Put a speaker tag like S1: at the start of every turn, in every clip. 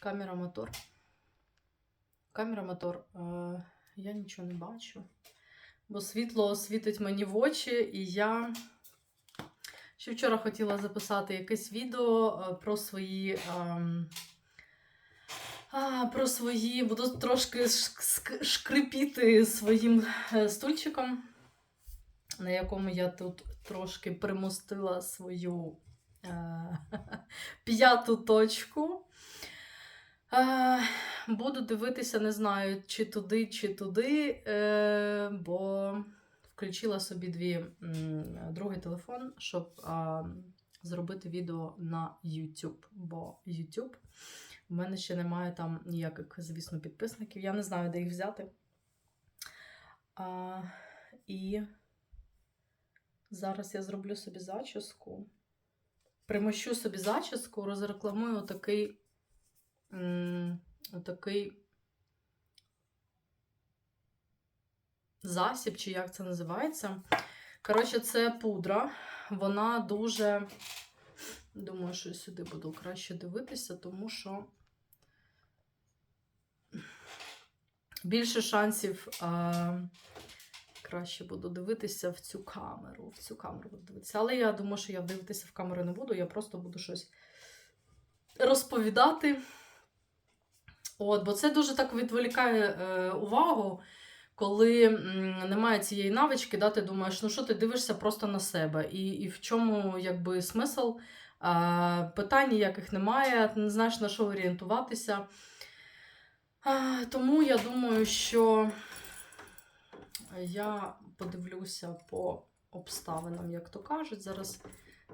S1: Камера мотор. Камера мотор. Я нічого не бачу. Бо світло світить мені в очі, і я ще вчора хотіла записати якесь відео про свої. а, про свої. Буду трошки шк- шкрипіти своїм е, стульчиком, на якому я тут трошки примостила свою е, п'яту точку. Е, буду дивитися, не знаю, чи туди, чи туди, е, бо включила собі дві, другий телефон, щоб а, зробити відео на YouTube. Бо YouTube в мене ще немає там ніяких, звісно, підписників. Я не знаю, де їх взяти. А, і зараз я зроблю собі зачіску. Примощу собі зачіску, розрекламую отакий, м, отакий засіб, чи як це називається. Коротше, це пудра. Вона дуже. Думаю, що сюди буду краще дивитися, тому що більше шансів а, краще буду дивитися в цю камеру. В цю камеру буду дивитися. Але я думаю, що я дивитися в камеру не буду, я просто буду щось розповідати. От, бо це дуже так відволікає е, увагу, коли м, немає цієї навички, да, ти думаєш, ну що ти дивишся просто на себе. І, і в чому якби смисл? А, питань ніяких немає, ти не знаєш на що орієнтуватися. А, тому я думаю, що я подивлюся по обставинам, як то кажуть. Зараз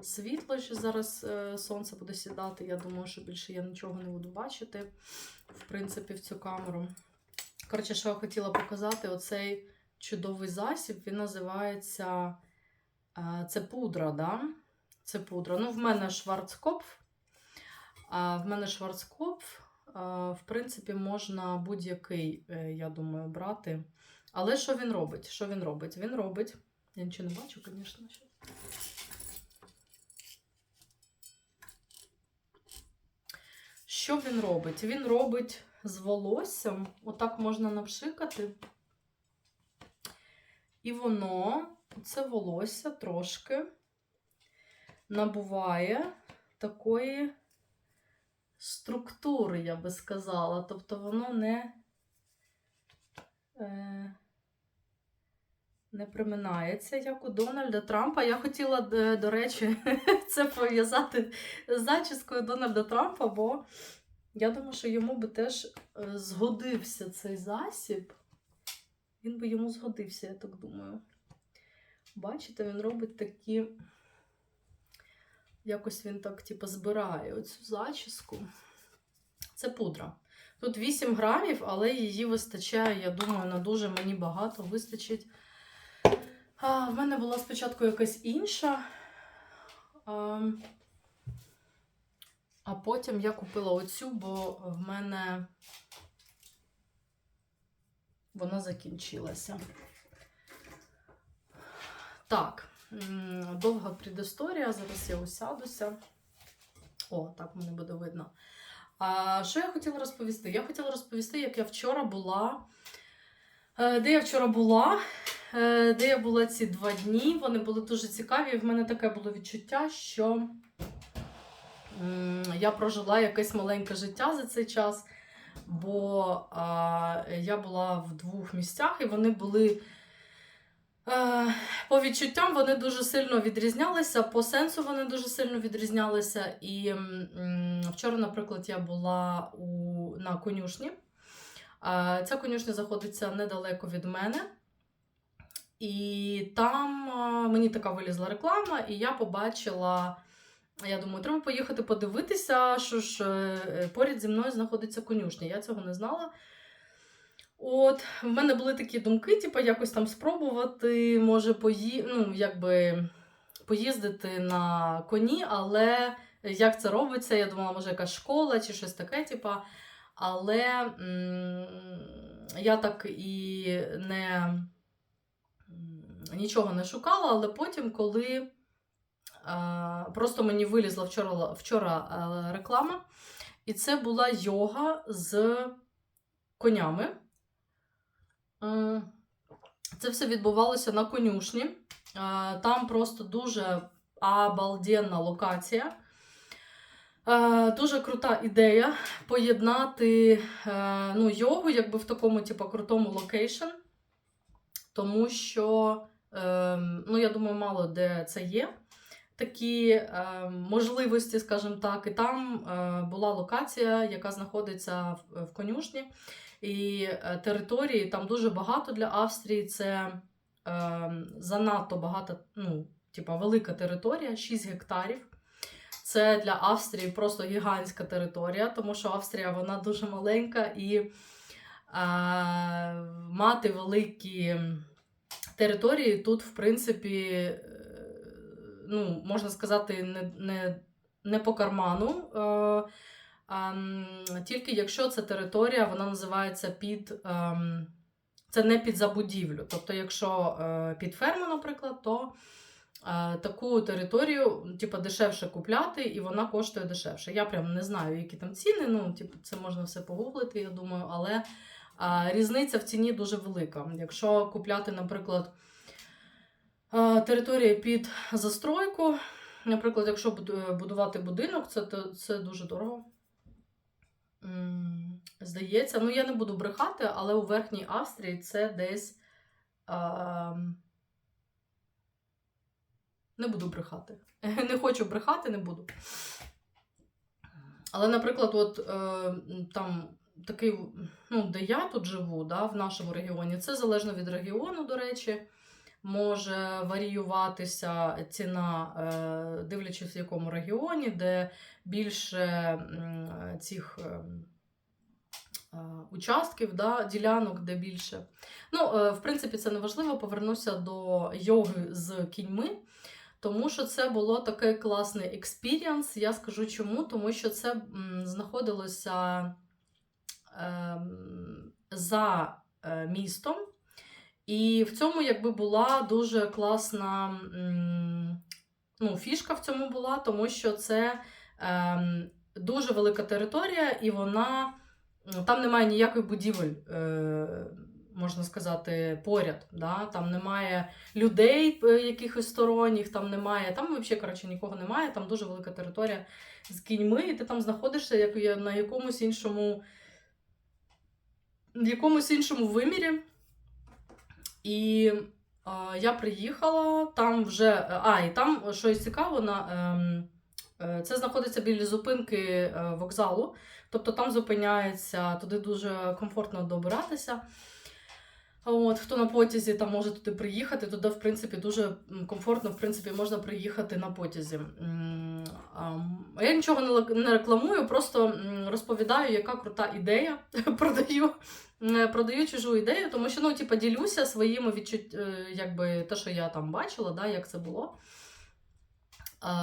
S1: світло, що зараз е, сонце буде сідати. Я думаю, що більше я нічого не буду бачити, в принципі, в цю камеру. Коротше, що я хотіла показати, оцей чудовий засіб, він називається е, це пудра, да? Це пудра. Ну, в мене Шварцкопф. В мене Шварцкопф. А, В принципі, можна будь-який, е, я думаю, брати. Але що він робить? Що він робить? Він робить. Я нічого не бачу, звісно. Що він робить? Він робить з волоссям, отак можна напшикати. І воно, це волосся трошки набуває такої структури, я би сказала. Тобто воно не, е, не приминається, як у Дональда Трампа. Я хотіла, е, до речі, це пов'язати з зачіскою Дональда Трампа, бо я думаю, що йому би теж е, згодився цей засіб. Він би йому згодився, я так думаю. Бачите, він робить такі. Якось він так, типу, збирає оцю зачіску. Це пудра. Тут 8 грамів, але її вистачає, я думаю, на дуже мені багато вистачить. А, в мене була спочатку якась інша. А, а потім я купила оцю, бо в мене вона закінчилася. Так. Довга предісторія, зараз я усядуся. О, так мене буде видно. А, що я хотіла розповісти? Я хотіла розповісти, як я вчора була. Е, Де я вчора була, де я була ці два дні. Вони були дуже цікаві. І в мене таке було відчуття, що я прожила якесь маленьке життя за цей час, бо я була в двох місцях, і вони були. Е, По відчуттям вони дуже сильно відрізнялися, по сенсу вони дуже сильно відрізнялися. І вчора, наприклад, я була у, на конюшні. Е, Ця конюшня знаходиться недалеко від мене. І там мені така вилізла реклама, і я побачила. Я думаю, треба поїхати подивитися, що ж е, поряд зі мною знаходиться конюшня. Я цього не знала. От, в мене були такі думки, типу, якось там спробувати, може, пої... ну, якби, поїздити на коні, але як це робиться, я думала, може, якась школа чи щось таке, типу. Але м- я так і не нічого не шукала, але потім, коли а, просто мені вилізла вчора, вчора а, реклама. І це була йога з конями. М, Це все відбувалося на конюшні. Е, Там просто дуже обалденна локація. Е, Дуже крута ідея поєднати е, ну, йогу якби в такому типу, крутому локейшн. Тому що, е, ну, я думаю, мало де це є. Такі е, можливості, скажімо так, і там е, була локація, яка знаходиться в, в конюшні, і е, території там дуже багато для Австрії. Це е, занадто багато, ну, типа велика територія, 6 гектарів. Це для Австрії просто гігантська територія, тому що Австрія вона дуже маленька і е, мати великі території тут, в принципі, е, ну, можна сказати, не, не, не по карману. Е, ем, тільки якщо ця територія вона називається під. ем, це не під забудівлю. Тобто, якщо е, під ферму, наприклад, то е, таку територію типу, дешевше купляти, і вона коштує дешевше. Я прям не знаю, які там ціни. Ну, типу, це можна все погуглити, я думаю, але різниця в ціні дуже велика. Якщо купляти, наприклад, е, територію під застройку, наприклад, якщо будувати будинок, це, це дуже дорого. Здається, ну я не буду брехати, але у Верхній Австрії це десь. ем, Не буду брехати. Не хочу брехати, не буду. Але, наприклад, от е, там такий, ну, де я тут живу, да, в нашому регіоні, це залежно від регіону, до речі, може варіюватися ціна, е, дивлячись в якому регіоні, де більше цих. ем, е, Участків, да, ділянок, де більше. Ну, е, в принципі, це не важливо. Повернуся до йоги з кіньми, тому що це було такий класний експіріанс. Я скажу чому, тому що це знаходилося за е, містом, і в цьому якби була дуже класна ну, фішка в цьому була, тому що це ем, дуже велика територія, і вона. Там немає ніяких будівель, е, можна сказати, поряд. Да? Там немає людей е, якихось сторонніх, там немає, там взагалі коротше, нікого немає, там дуже велика територія з кіньми, і ти там знаходишся як на якомусь іншому, в якомусь іншому вимірі. І е, я приїхала, там вже. А, і там, що цікаво, на, ем, е, це знаходиться біля зупинки е, вокзалу. Тобто там зупиняється, туди дуже комфортно добиратися. От, хто на потязі там може туди приїхати, туди, в принципі, дуже комфортно, в принципі, можна приїхати на потязі. Я нічого не рекламую, просто розповідаю, яка крута ідея. Продаю, продаю чужу ідею, тому що ну, типу, ділюся своїми відчут... е, якби те, що я там бачила, да, як це було.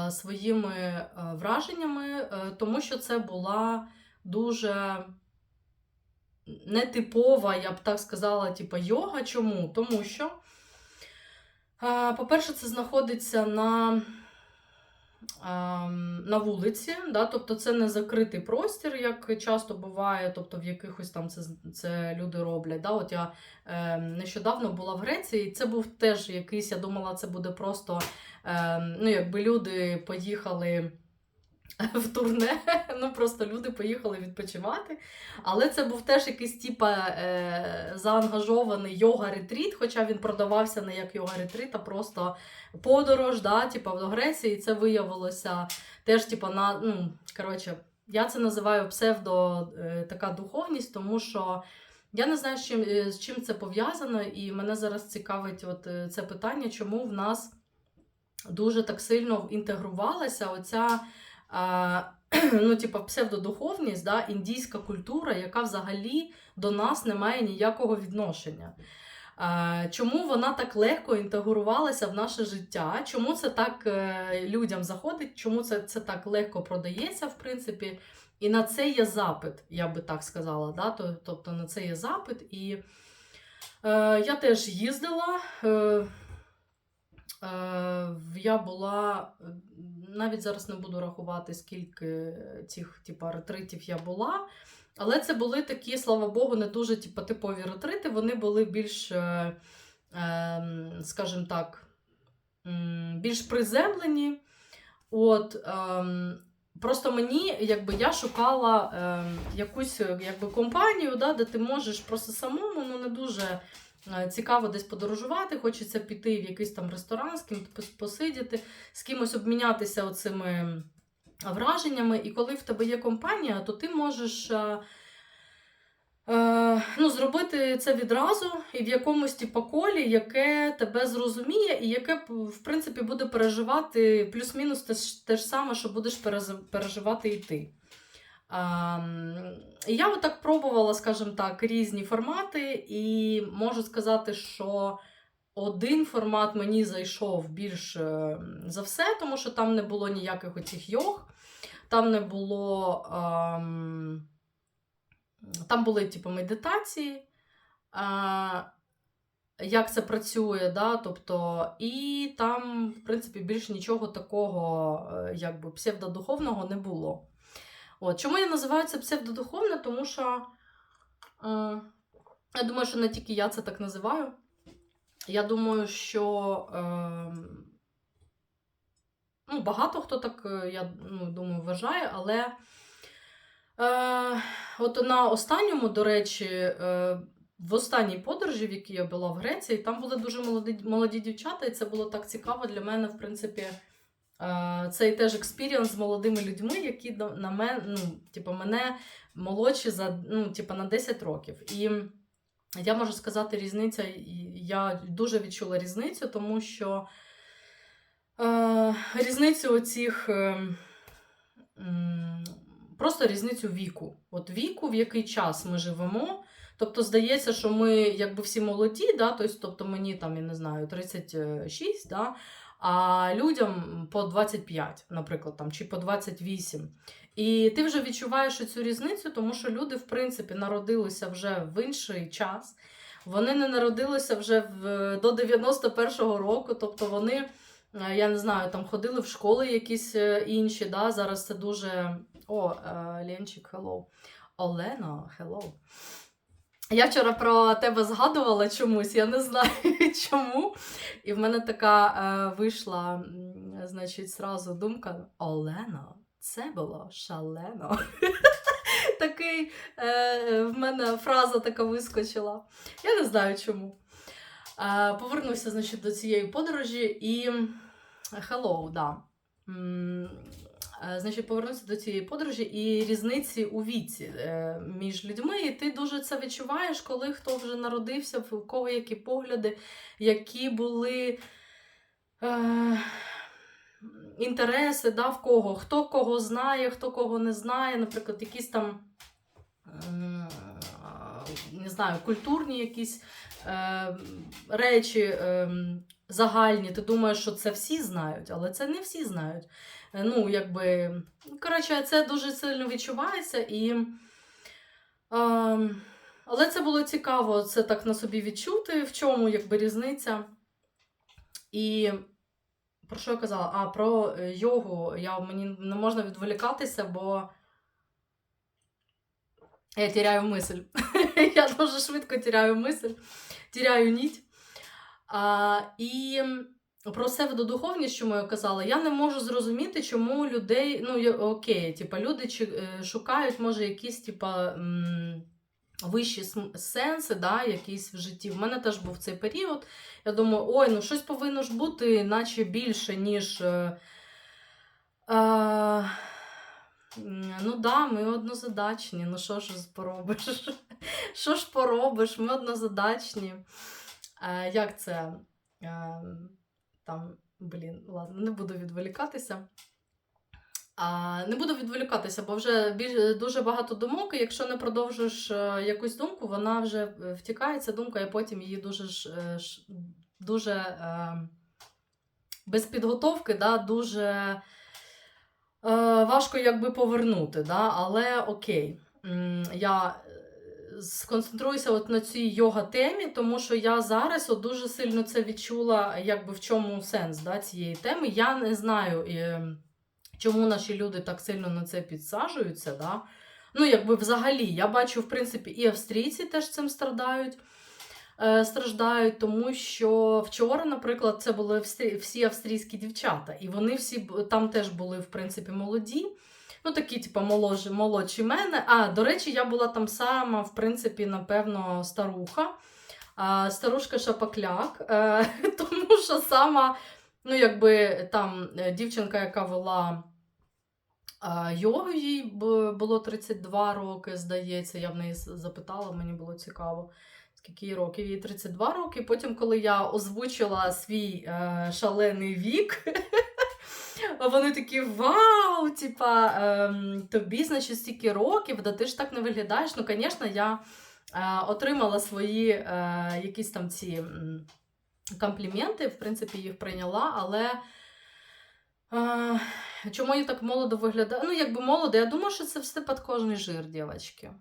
S1: Своїми е, враженнями, е, тому що це була дуже нетипова, я б так сказала, типу, йога. Чому? Тому що, по-перше, це знаходиться на, ем, на вулиці, да? тобто це не закритий простір, як часто буває, тобто в якихось там це, це люди роблять. Да? От я е, нещодавно була в Греції, і це був теж якийсь, я думала, це буде просто, е, ну, якби люди поїхали в турне. Ну просто люди поїхали відпочивати. Але це був теж якийсь типа е, заангажований йога-ретріт, хоча він продавався не як йога-ретріт, а просто подорож, да, типа в Греції. І це виявилося теж, типа, на. Ну, коротше, я це називаю псевдо е, така духовність, тому що. Я не знаю, з чим, е, з чим це пов'язано, і мене зараз цікавить от е, це питання, чому в нас дуже так сильно інтегрувалася оця ну, типа, псевдодуховність, да, індійська культура, яка взагалі до нас не має ніякого відношення. Чому вона так легко інтегрувалася в наше життя? Чому це так е, людям заходить? Чому це, це так легко продається, в принципі? І на це є запит, я би так сказала. Да? Тобто на це є запит. І е, я теж їздила. Е, е, я була. Е, навіть зараз не буду рахувати, скільки цих типу, ретритів я була. Але це були такі, слава Богу, не дуже типу, типові ретрити. Вони були більш, е, е, скажімо так, більш приземлені. От, ем, просто мені, якби я шукала ем, якусь якби, компанію, да, де ти можеш просто самому ну, не дуже е, цікаво десь подорожувати, хочеться піти в якийсь там ресторан, з ким посидіти, з кимось обмінятися оцими враженнями. І коли в тебе є компанія, то ти можеш. е, Е, ну, зробити це відразу і в якомусь типу, колі, яке тебе зрозуміє, і яке, в принципі, буде переживати плюс-мінус те ж саме, що будеш переживати і ти. Я отак пробувала, скажімо так, різні формати, і можу сказати, що один формат мені зайшов більш е, за все, тому що там не було ніяких оцих йог, там не було. там були типу, медитації, як це працює, да? тобто, і там, в принципі, більше нічого такого е, якби, псевдодуховного не було. От. Чому я називаю це псевдодуховне? Тому що е, я думаю, що не тільки я це так називаю. Я думаю, що е, ну, багато хто так, е, я ну, думаю, вважає, але. Е, от на останньому, до речі, е, в останній подорожі, в якій я була в Греції, там були дуже молоді, молоді дівчата, і це було так цікаво для мене, в принципі, цей теж експірієнс з молодими людьми, які на мене, ну, типу, мене молодші за, ну, типу, на 10 років. І я можу сказати, різниця, я дуже відчула різницю, тому що е, різницю оцих. Е, просто різницю віку. От віку, в який час ми живемо. Тобто, здається, що ми якби всі молоді, да? тобто, мені там, я не знаю, 36, да? А людям по 25, наприклад, там, чи по 28. І ти вже відчуваєш цю різницю, тому що люди, в принципі, народилися вже в інший час. Вони не народилися вже в, до 91-го року, тобто вони, е, я не знаю, там ходили в школи якісь е, інші. Да? Зараз це дуже. О, е, Ленчик, hello. Олена, hello. Я вчора про тебе згадувала чомусь, я не знаю чому. І в мене така е, вийшла, значить, зразу думка: Олена, це було шалено. Такий е, в мене фраза така вискочила. Я не знаю чому. Е, повернуся, значить, до цієї подорожі і hello, да. Е, Значить, повернуся до цієї подорожі і різниці у віці е, між людьми. І ти дуже це відчуваєш, коли хто вже народився, в кого які погляди, які були е, інтереси, да, в кого, хто кого знає, хто кого не знає, наприклад, якісь там. Не знаю, культурні якісь е, речі е, загальні. Ти думаєш, що це всі знають, але це не всі знають. Е, Ну, якби, коротше, це дуже сильно відчувається і. Е, але це було цікаво це так на собі відчути, в чому якби різниця. І про що я казала? А, про е, йогу. Я, мені не можна відволікатися, бо я тіряю мисль. я дуже швидко тіряю мисль, тіряю ніть. А, і про псевдодуховність, що я казала, я не можу зрозуміти, чому людей, ну, окей, типа, люди е, шукають, може, якісь, типа. Вищі сенси, да, якісь в житті. В мене теж був цей період. Я думаю, ой, ну щось повинно ж бути, наче більше, ніж. Е, е, ну да, ми однозадачні. Ну що ж поробиш? Що ж поробиш? Ми однозадачні. Як це? Там, блін, ладно, не буду відволікатися. А, не буду відволікатися, бо вже біль, дуже багато думок, і якщо не продовжиш е, якусь думку, вона вже е, втікає, ця думка, і потім її дуже, е, дуже без підготовки, да, дуже важко якби повернути. Да, але окей. Я сконцентруюся от на цій йога-темі, тому що я зараз от дуже сильно це відчула, якби в чому сенс да, цієї теми. Я не знаю. е, чому наші люди так сильно на це підсаджуються. Да? Ну, якби взагалі, я бачу, в принципі, і австрійці теж цим страдають. е, Страждають, тому що вчора, наприклад, це були всі австрійські дівчата, і вони всі там теж були, в принципі, молоді. Ну, такі, типу, молодші, молодші мене. А, до речі, я була там сама, в принципі, напевно, старуха. А, старушка Шапокляк, е, тому що сама, ну, якби там е, дівчинка, яка вела а, йогу, їй було 32 роки, здається. Я в неї запитала, мені було цікаво. Скільки їй років? Їй 32 роки. Потім, коли я озвучила свій е, шалений вік, вони такі: Вау! Типа, ем, тобі, значить, стільки років, да ти ж так не виглядаєш. Ну, звісно, я е, отримала свої е, якісь там ці компліменти, в принципі, їх прийняла, але. Е, чому я так молодо виглядаю? Ну, якби молодо, я думаю, що це все під кожний жир, дівчатки.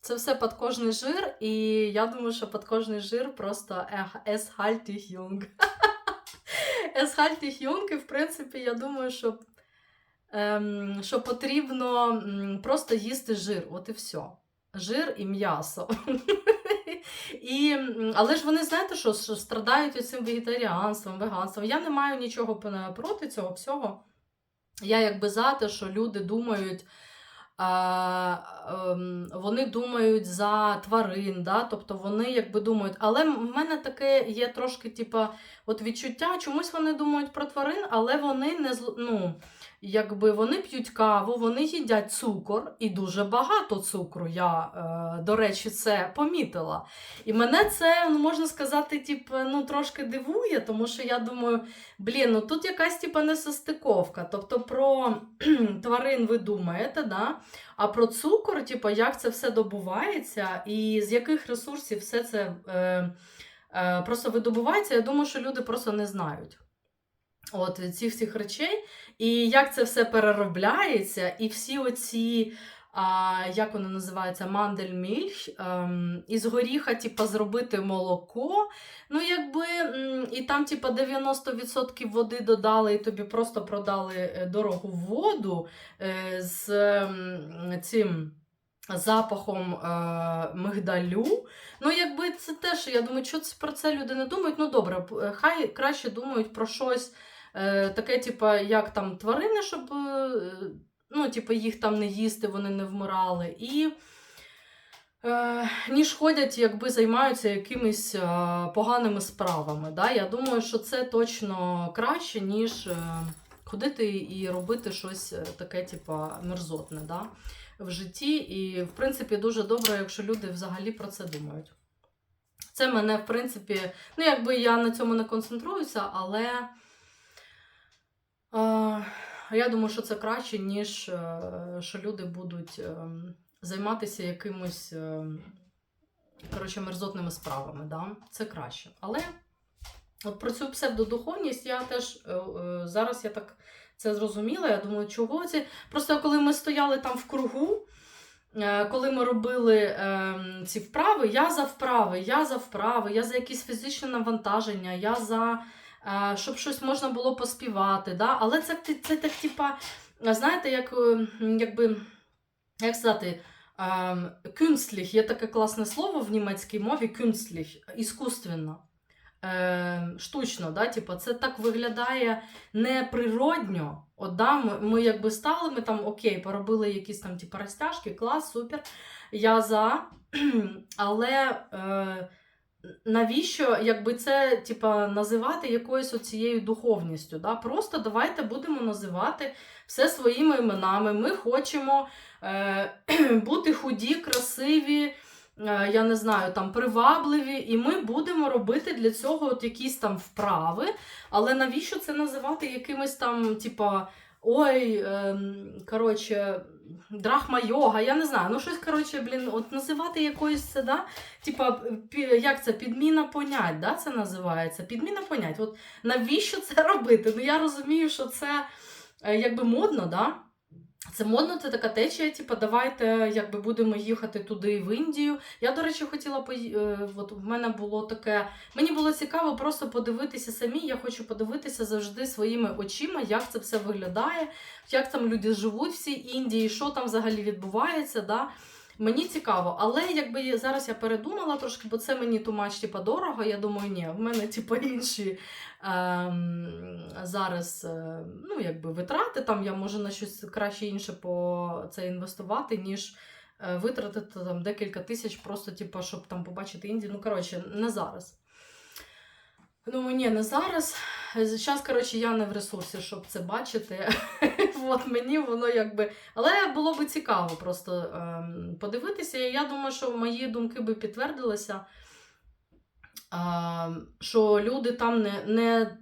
S1: Це все під кожний жир, і я думаю, що під кожний жир просто dich jung. Jung, і в принципі, я думаю, що, ем, що потрібно просто їсти жир, от і все. Жир і м'ясо. І, але ж вони, знаєте, що, що страдають цим вегетаріанством, веганством. Я не маю нічого проти цього всього. Я якби за те, що люди думають, вони думають за тварин, да? тобто вони якби думають, але в мене таке є трошки, типа, от відчуття, чомусь вони думають про тварин, але вони не ну, якби вони п'ють каву, вони їдять цукор і дуже багато цукру. Я, е, до речі, це помітила. І мене це, ну, можна сказати, типу, ну, трошки дивує, тому що я думаю, блін, ну тут якась типу, несостиковка. Тобто про тварин ви думаєте, да? а про цукор, типу, як це все добувається, і з яких ресурсів все це е, е, просто видобувається, я думаю, що люди просто не знають. От цих всіх речей, і як це все переробляється, і всі оці, а, як воно називається, мандельмільх, ем, із горіха, типа, зробити молоко. Ну, якби, і там, типа, 90% води додали, і тобі просто продали е, дорогу воду е, з цим. Запахом е, мигдалю. Ну, якби це теж, я думаю, що це про це люди не думають. Ну, добре, хай краще думають про щось е, таке, типу, як там тварини, щоб е, ну, типу, їх там не їсти, вони не вмирали. І е, ніж ходять, якби займаються якимись е, поганими справами. Да? Я думаю, що це точно краще, ніж е, ходити і робити щось е, таке, типу, мерзотне да? В житті. І, в принципі, дуже добре, якщо люди взагалі про це думають. Це мене, в принципі, ну, якби я на цьому не концентруюся, але. Е, Я думаю, що це краще, ніж е, що люди будуть е, займатися якимось е, коротше, мерзотними справами. Да? Це краще. Але от про цю псевдодуховність я теж е, е, зараз я так це зрозуміла. Я думаю, чого це? Просто коли ми стояли там в кругу. е, Коли ми робили е, ці вправи, я за вправи, я за вправи, я за якісь фізичне навантаження, я за е, щоб щось можна було поспівати. Да? Але це, це, це так, типа, знаєте, як, е, якби, як сказати, ем, кюнстліх, є таке класне слово в німецькій мові кюнстліх, іскусственно. Е, штучно, да? типа, це так виглядає неприродньо. От, да, ми, ми якби стали, ми там окей, поробили якісь там типу, розтяжки, клас, супер. Я за. Але е, навіщо якби це типа, називати якоюсь оцією духовністю? Да? Просто давайте будемо називати все своїми іменами. Ми хочемо е, бути худі, красиві. Е, Я не знаю, там привабливі, і ми будемо робити для цього от якісь там вправи. Але навіщо це називати якимось там, типа, ой, ем, коротше, драхма йога, я не знаю. Ну, щось, коротше, блін, от називати якоюсь це, да? Типа, як це, підміна понять, да, це називається? Підміна понять. От навіщо це робити? Ну, я розумію, що це е, якби модно, да? Це модно, це така течія, типу, давайте якби будемо їхати туди, в Індію. Я, до речі, хотіла пої... е, от в мене було таке. Мені було цікаво просто подивитися самі. Я хочу подивитися завжди своїми очима, як це все виглядає, як там люди живуть в цій Індії, що там взагалі відбувається. Да? Мені цікаво, але якби зараз я передумала трошки, бо це мені тумач, типа, дорого. Я думаю, ні, в мене типа інші ем, зараз е, ну, якби витрати. Там я можу на щось краще інше по це інвестувати, ніж е, витратити там декілька тисяч, просто типа, щоб там побачити Індію. Ну, коротше, не зараз. Думаю, ні, не зараз. Зараз, коротше, я не в ресурсі, щоб це бачити. От мені воно якби. Але було би цікаво просто ем, подивитися. І я думаю, що мої думки би підтвердилися, ем, що люди там не, не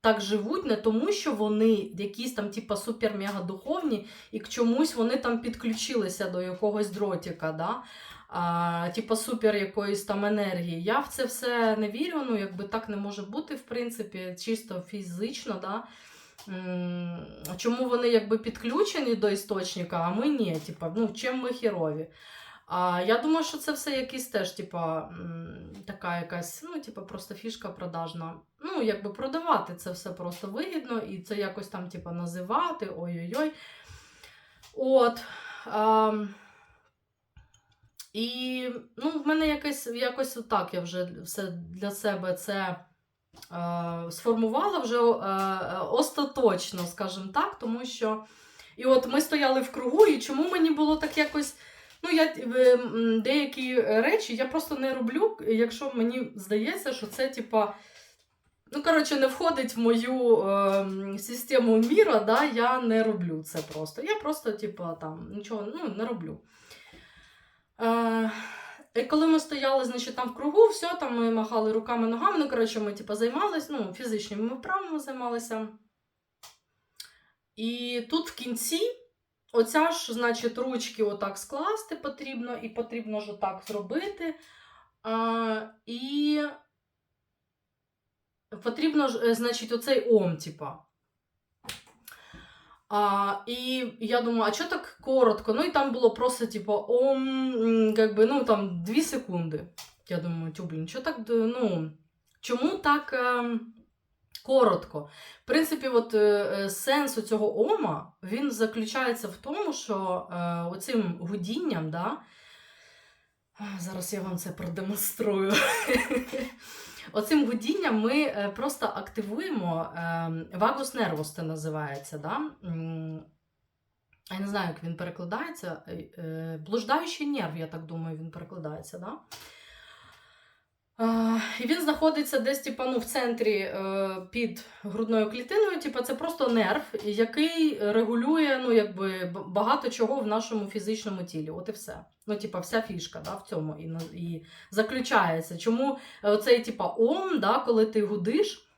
S1: так живуть, не тому, що вони якісь там, типа, супер-мега духовні, і к чомусь вони там підключилися до якогось дротика. Да? а, типа супер якоїсь там енергії. Я в це все не вірю, ну якби так не може бути, в принципі, чисто фізично. Да? Чому вони якби підключені до істочника, а ми ні? Типа, ну, чим ми херові? А я думаю, що це все якийсь теж, типа, така якась, ну, типа, просто фішка продажна. Ну, якби продавати це все просто вигідно, і це якось там, типа, називати, ой-ой-ой. От. А, і ну, в мене якось, якось отак я вже все для себе це сформувала вже е, остаточно, скажімо так, тому що. І от ми стояли в кругу, і чому мені було так якось. Ну, я е, деякі речі я просто не роблю, якщо мені здається, що це, типа. Ну, коротше, не входить в мою е, систему міра, да, я не роблю це просто. Я просто, типа, там, нічого ну, не роблю. Е, і коли ми стояли, значить, там в кругу, все, там ми махали руками, ногами, ну, коротше, ми типу, займалися, ну, фізичними вправами займалися. І тут в кінці, оця ж, значить, ручки отак скласти потрібно, і потрібно ж отак зробити. А, і потрібно ж, е, значить, оцей ом, типа. А, і я думаю, а що так коротко? Ну і там було просто, типу, ом, как би, ну там 2 секунди. Я думаю, тю, що так, ну, чому так ем, коротко? В принципі, от е, е, сенс у цього ома, він заключається в тому, що е, оцим гудінням, да, зараз я вам це продемонструю. Оцим гудінням ми е, просто активуємо ем, вагус нервус, це називається. Да? Я не знаю, як він перекладається. Е, е, Блуждаючий нерв, я так думаю, він перекладається. Да? Е, І він знаходиться десь типу, ну, в центрі е, під грудною клітиною. Типу, це просто нерв, який регулює ну, якби, багато чого в нашому фізичному тілі. От і все. Ну, типу, вся фішка да, в цьому і, і заключається. Чому оцей, типу, ом, да, коли ти гудиш,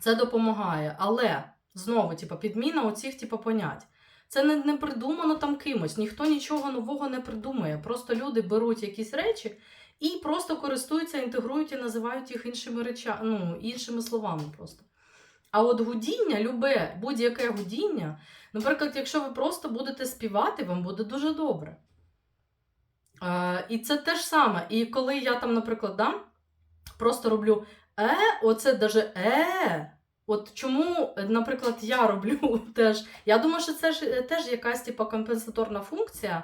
S1: це допомагає. Але знову, типу, підміна оцих типу, понять. Це не, не придумано там кимось, ніхто нічого нового не придумує. Просто люди беруть якісь речі і просто користуються, інтегрують і називають їх іншими речами, ну, іншими словами просто. А от гудіння, любе, будь-яке гудіння, наприклад, якщо ви просто будете співати, вам буде дуже добре. Е, і це те ж саме. І коли я там, наприклад, да, просто роблю е, оце даже е. От чому, наприклад, я роблю теж. Я думаю, що це ж е, теж якась типу, компенсаторна функція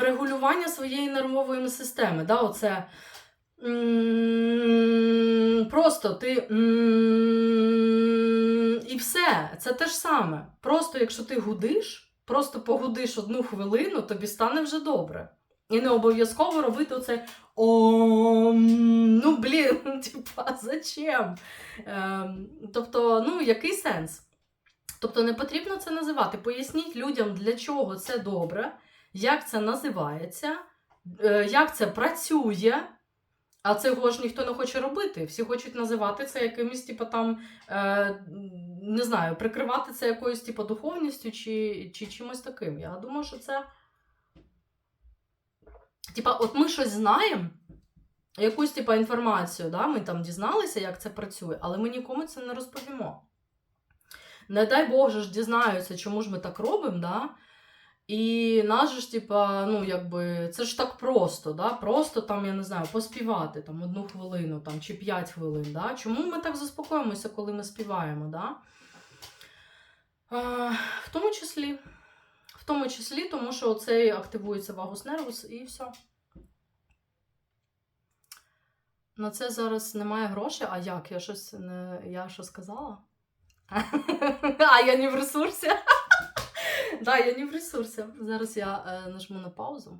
S1: регулювання своєї нервової системи. Да, оце, просто ти. І все. Це те ж саме. Просто якщо ти гудиш, просто погудиш одну хвилину, тобі стане вже добре. І не обов'язково робити оце ом. Ну, блін, типа, зачем? Ем, тобто, ну, який сенс? Тобто не потрібно це називати. Поясніть людям, для чого це добре, як це називається, е, як це працює. А цього ж ніхто не хоче робити. Всі хочуть називати це якимось, типу, там, е, не знаю, прикривати це якоюсь типу, духовністю чи, чи чимось таким. Я думаю, що це. Типа, от ми щось знаємо, якусь типа, інформацію, да? ми там дізналися, як це працює, але ми нікому це не розповімо. не дай Бог же ж дізнаються, чому ж ми так робимо, да? І нас же ж, типа, ну, якби, це ж так просто, да? просто там, я не знаю, поспівати там, одну хвилину там, чи п'ять хвилин. Да? Чому ми так заспокоїмося, коли ми співаємо? Да? А, в тому числі, в тому числі, тому що оцей активується вагус нервус і все. На це зараз немає грошей. А як? Я щось не. Я що сказала? А, я не в ресурсі. Да, я не в ресурсі. Зараз я е, нажму на паузу.